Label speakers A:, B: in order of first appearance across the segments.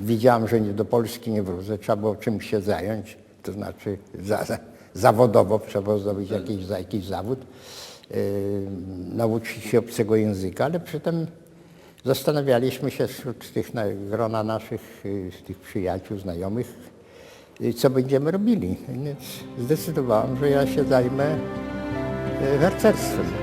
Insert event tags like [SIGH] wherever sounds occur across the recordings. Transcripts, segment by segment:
A: widziałem, że nie do Polski nie wrócę, trzeba było czymś się zająć, to znaczy za, za, zawodowo trzeba zdobyć jakiś, za jakiś zawód, yy, nauczyć się obcego języka, ale przy tym zastanawialiśmy się wśród tych na, grona naszych, yy, tych przyjaciół, znajomych, yy, co będziemy robili. Więc zdecydowałem, że ja się zajmę yy, harcerstwem.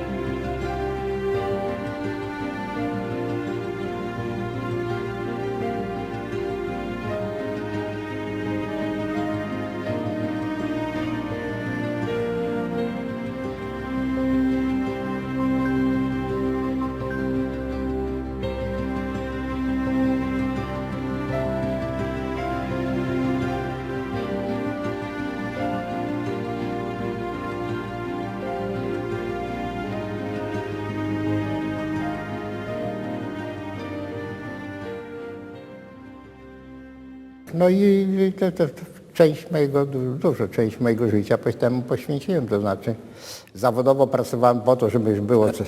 A: No i to, to, to część mojego, du- dużo część mojego życia temu poświęciłem, to znaczy zawodowo pracowałem po to, żeby już było, co,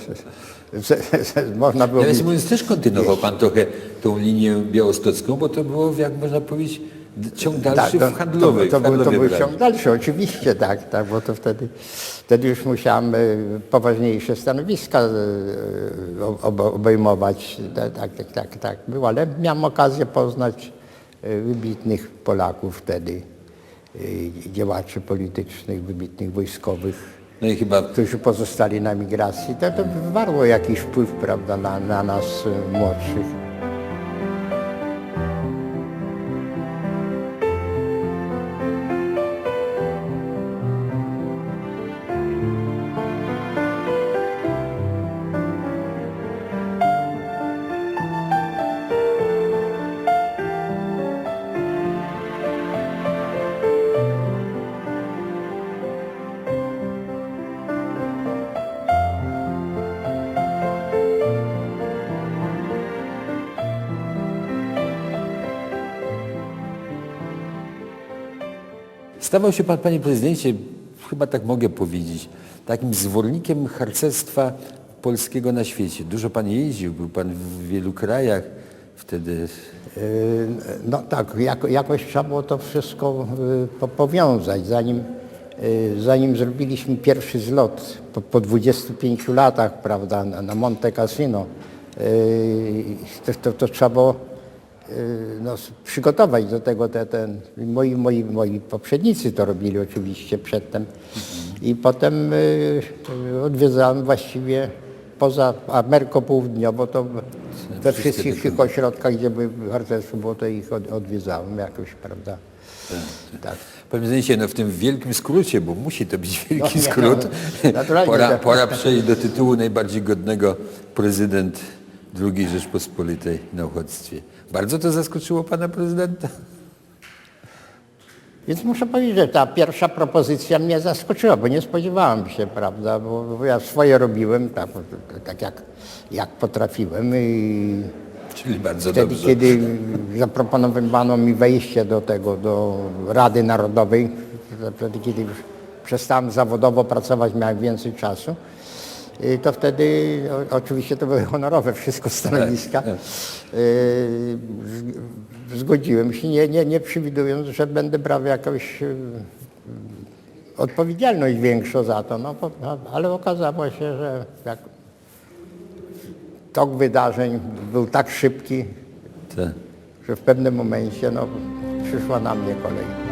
A: co, co, można było...
B: Nawiasem mówiąc, też kontynuował Pan trochę tą linię białostocką, bo to było, jak można powiedzieć, ciąg dalszy
A: Tak,
B: w handlowej,
A: to, to, był, to był ciąg dalszy, oczywiście tak, tak, bo to wtedy, wtedy już musiałem e, poważniejsze stanowiska e, ob, obejmować, tak, tak, tak, tak, tak było, ale miałem okazję poznać e, wybitnych Polaków wtedy, e, działaczy politycznych, wybitnych wojskowych,
B: No i chyba
A: którzy pozostali na migracji. To, to wywarło jakiś wpływ prawda, na, na nas e, młodszych.
B: Stawał się Pan, Panie Prezydencie, chyba tak mogę powiedzieć, takim zwornikiem harcerstwa polskiego na świecie. Dużo Pan jeździł, był Pan w wielu krajach wtedy.
A: Yy, No tak, jako, jakoś trzeba było to wszystko yy, po, powiązać. Zanim, yy, zanim zrobiliśmy pierwszy zlot po, po 25 latach, prawda, na, Monte Cassino, to, to, to trzeba było no, s- przygotować do tego te, ten, moi, moi, moi poprzednicy to robili oczywiście przedtem i potem yy, odwiedzałem właściwie poza Ameryką Południową, to we wszystkich tych ośrodkach, gdzie by harcerstwo było, to ich od, odwiedzałem jakoś, prawda? Tak.
B: Panie Prezydencie, no w tym wielkim skrócie, bo musi to być wielki
A: No nie,
B: skrót,
A: no,
B: pora, pora przejść do tytułu najbardziej godnego prezydent II Rzeczpospolitej na uchodźstwie. Bardzo to zaskoczyło Pana Prezydenta?
A: Więc muszę powiedzieć, że ta pierwsza propozycja mnie zaskoczyła, bo nie spodziewałem się, prawda, bo, bo ja swoje robiłem tak, tak jak, jak potrafiłem i
B: Czyli bardzo
A: wtedy,
B: dobrze.
A: kiedy zaproponowano mi wejście do tego, do Rady Narodowej, wtedy, kiedy już przestałem zawodowo pracować, miałem więcej czasu, to wtedy o, oczywiście to były honorowe wszystko stanowiska.
B: tak.
A: Y, Zgodziłem się, nie, nie, nie przewidując, że będę brał jakąś y, odpowiedzialność większą za to, no, no, ale okazało się, że jak tok wydarzeń był tak szybki,
B: Tak.
A: że w pewnym momencie no, przyszła na mnie kolej.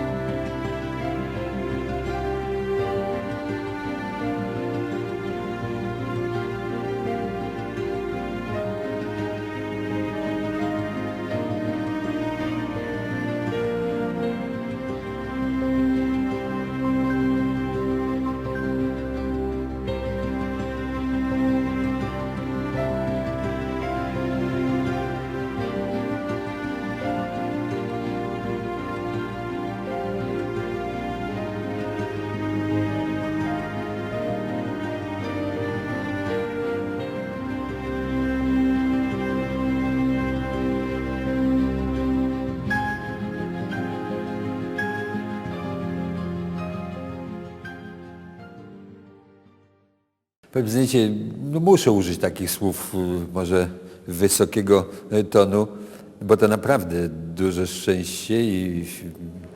B: Panie prezydencie, no muszę użyć takich słów y, może wysokiego y, tonu. bo to naprawdę duże szczęście i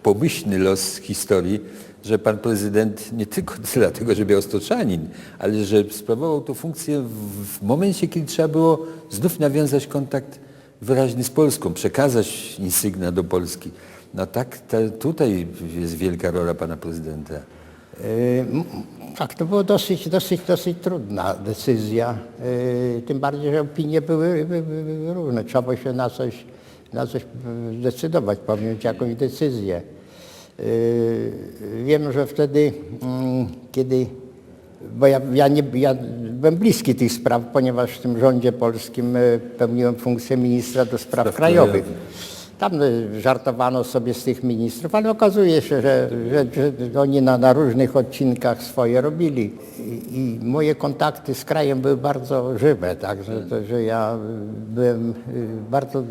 B: pomyślny los historii, że pan prezydent nie tylko [LAUGHS] dlatego, że białostoczanin, ale że sprawował tę funkcję w, w momencie, kiedy trzeba było znów nawiązać kontakt wyraźny z Polską, przekazać insygna do Polski. No tak, te, tutaj jest wielka rola pana prezydenta.
A: Tak, to była dosyć, dosyć, dosyć trudna decyzja. Yy, Tym bardziej, że opinie były, były, różne. Trzeba było się na coś, na coś zdecydować, podjąć jakąś decyzję. Yy, Wiem, że wtedy, mm, kiedy, bo ja, ja, nie, ja byłem bliski tych spraw, ponieważ w tym rządzie polskim yy, pełniłem funkcję ministra do spraw,
B: Spraw
A: krajowych. Tam y, żartowano sobie z tych ministrów, ale okazuje się, że, że, że oni na, na różnych odcinkach swoje robili. I, I moje kontakty z krajem były bardzo żywe, tak, że, to, że ja byłem y, bardzo, y,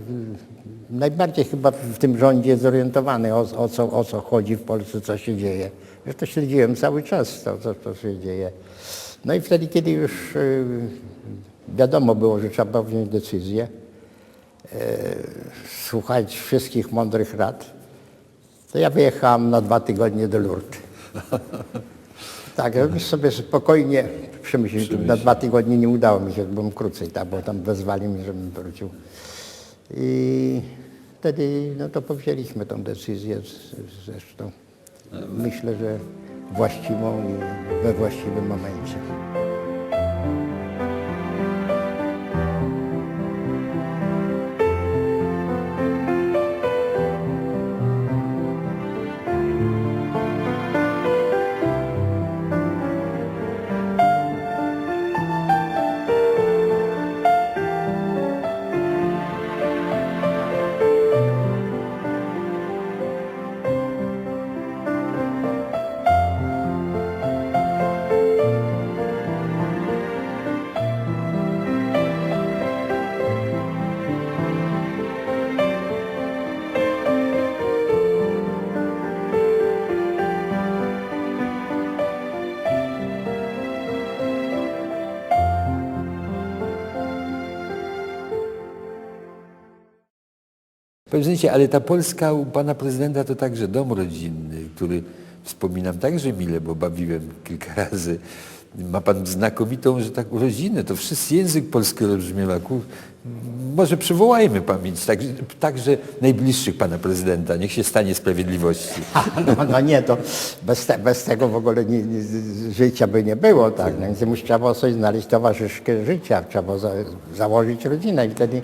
A: najbardziej chyba w tym rządzie zorientowany, o, o, co, o co chodzi w Polsce, co się dzieje. Że to śledziłem cały czas, to, co, co się dzieje. No i wtedy, kiedy już wiadomo było, że trzeba wziąć decyzję, słuchać wszystkich mądrych rad, to ja wyjechałem na dwa tygodnie do Lourdes. [LAUGHS] Tak, żebym sobie spokojnie przemyśleć. Na dwa tygodnie nie udało mi się, byłem krócej, tak, bo tam wezwali mnie, żebym wrócił. I wtedy no to powzięliśmy tą decyzję zresztą. Myślę, że właściwą i we właściwym momencie.
B: Prezydencie, ale ta Polska u pana prezydenta to także dom rodzinny, który wspominam także mile, bo bawiłem kilka [LAUGHS] razy. Ma pan znakomitą, że tak, rodzinę, to wszyscy język polski rozbrzmiewa. Może przywołajmy pamięć także, także najbliższych pana prezydenta. Niech się stanie sprawiedliwości. [LAUGHS]
A: No, no nie, to bez, te, bez tego w ogóle nie, nie, życia by nie było, tak. No, więc musi- trzeba było coś znaleźć towarzyszkę życia, trzeba za, założyć rodzinę i wtedy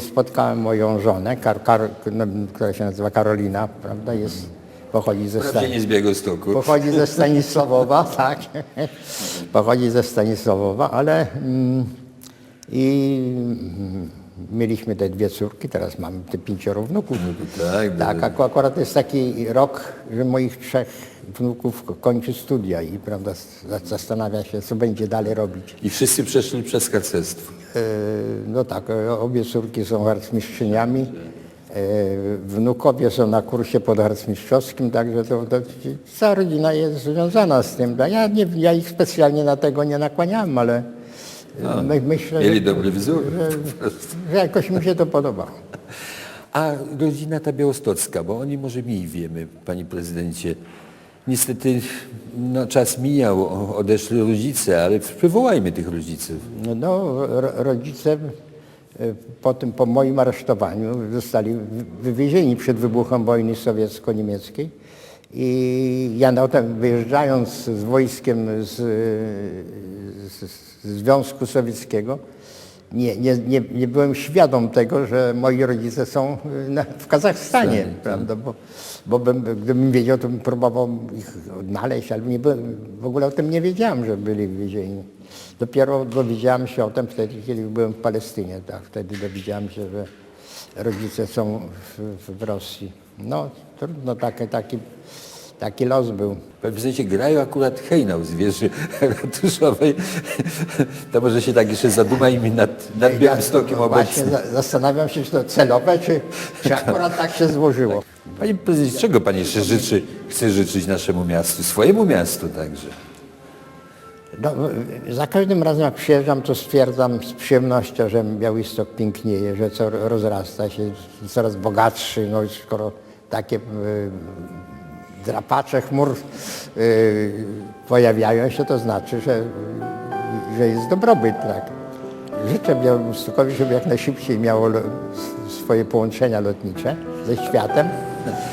A: spotkałem moją żonę, Kar, Kar, no, która się nazywa Karolina, prawda, jest, pochodzi ze
B: nie z.
A: Pochodzi ze Stanisławowa, [LAUGHS] tak. Pochodzi ze Stanisławowa, ale mm, i mm, mieliśmy te dwie córki, teraz mamy te pięcioro wnuków.
B: tak,
A: tak aku- akurat jest taki rok, że moich trzech wnuków kończy studia i prawda, za- zastanawia się, co będzie dalej robić.
B: I wszyscy przeszli przez harcerstwo.
A: E, No tak, e, obie córki są harcmistrzyniami. E, Wnukowie są na kursie podharcmistrzowskim, także to, to cała rodzina jest związana z tym. Ja, nie, ja ich specjalnie na tego nie nakłaniałem, ale e, my, myślę,
B: Mieli
A: że,
B: dobry wzór.
A: że, [LAUGHS] że jakoś mi się to podobało.
B: A rodzina ta białostocka, bo o niej może mniej wiemy, panie prezydencie. Niestety no, czas mijał, odeszli rodzice, ale przywołajmy tych rodziców.
A: No, ro- rodzice e, po tym, po moim aresztowaniu zostali wy- wywiezieni przed wybuchem wojny sowiecko-niemieckiej i ja na tym wyjeżdżając z wojskiem z, z, z Związku Sowieckiego nie, nie, nie, nie byłem świadom tego, że moi rodzice są y, na, w Kazachstanie, prawda? Bo, bo bym, gdybym wiedział, to bym próbował ich odnaleźć, ale nie byłem, w ogóle o tym nie wiedziałem, że byli więzieni. Dopiero dowiedziałem się o tym wtedy, kiedy byłem w Palestynie, tak? Wtedy dowiedziałem się, że rodzice są w, w Rosji. No, trudno, taki, taki, taki los był.
B: Panie prezydencie, grają akurat hejnał z wieży ratuszowej. To może się tak jeszcze zadumajmy nad, nad Białymstokiem obecnym.
A: za- zastanawiam się, czy to celowe, czy, czy akurat tak się złożyło.
B: Panie prezydencie, czego pan jeszcze życzy, chce życzyć naszemu miastu, swojemu miastu także?
A: No, za każdym razem jak przyjeżdżam, to stwierdzam z przyjemnością, że Białystok pięknieje, że co rozrasta się, coraz bogatszy, no i skoro takie y, drapacze chmur y, pojawiają się, to znaczy, że, że jest dobrobyt. Tak. Życzę Białostokowi, żeby jak najszybciej miało swoje połączenia lotnicze ze światem.